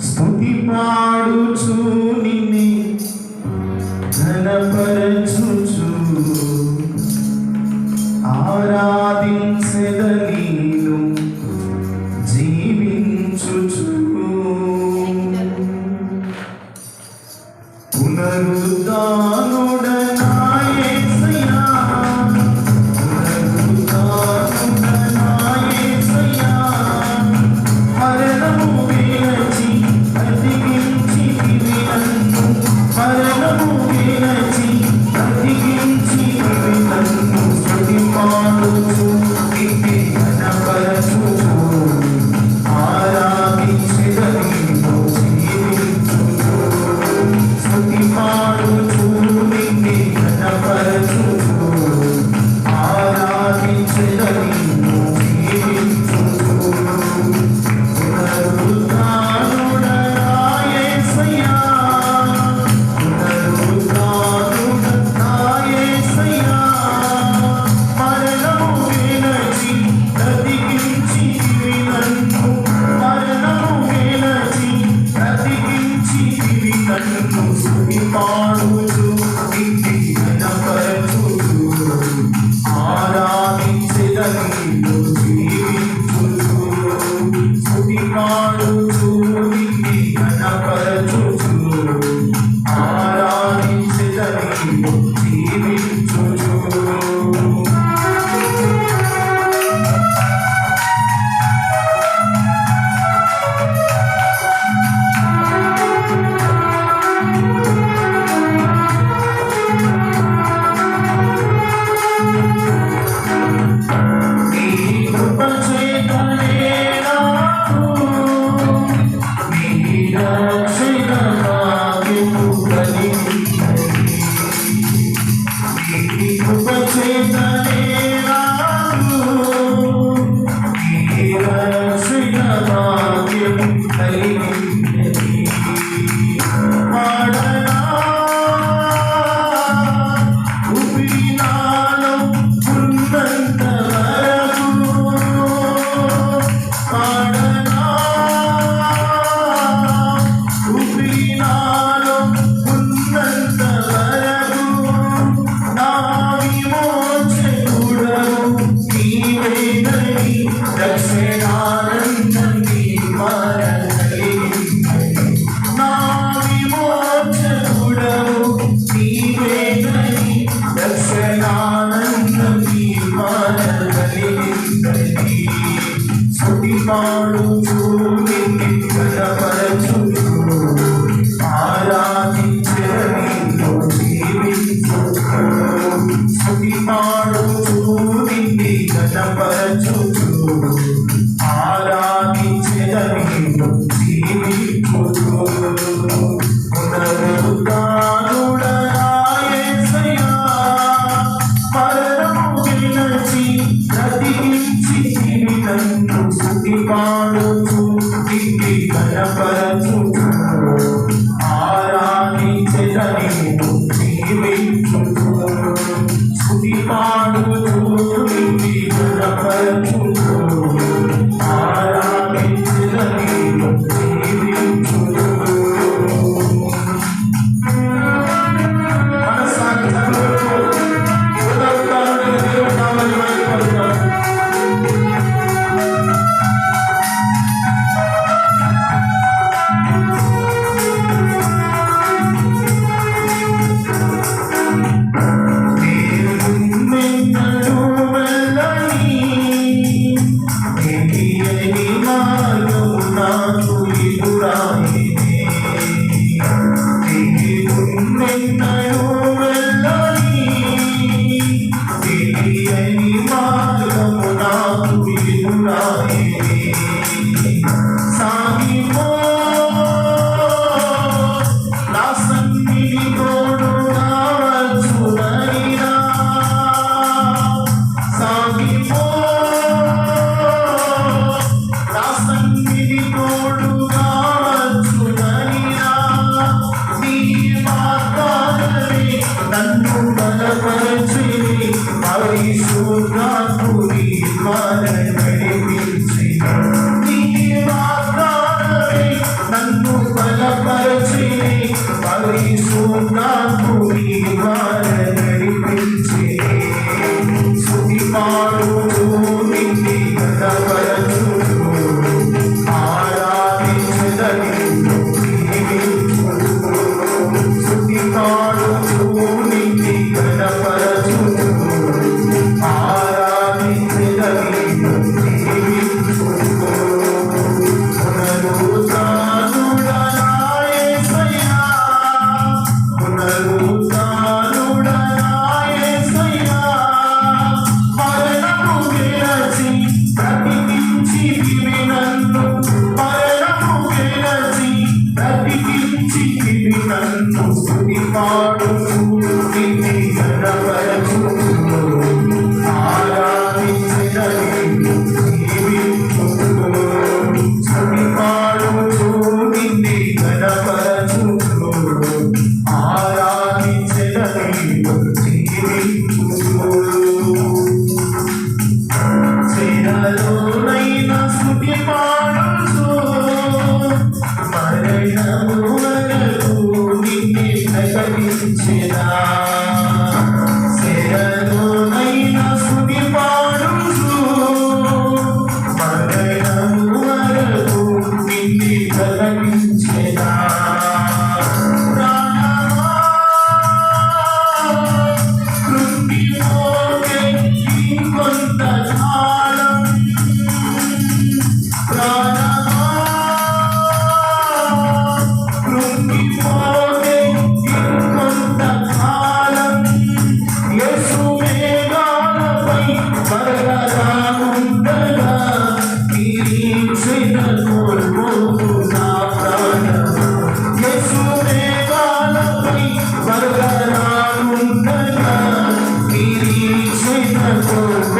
స్థుతి పాడుచు నిన్నే. ఘనపరచు Well, take పాడుతూ గతపరచుతూ ఆరాధించడంతో జీవించుతూ స్థుతి పాడుతూ నిండి గతపరచుతూ ఆరాధించడంతో జీవించుతూ ప్రతిహించి జీవితం స్థుతి పాడుచు ఇది కనపర Sunan Lord. Ooh.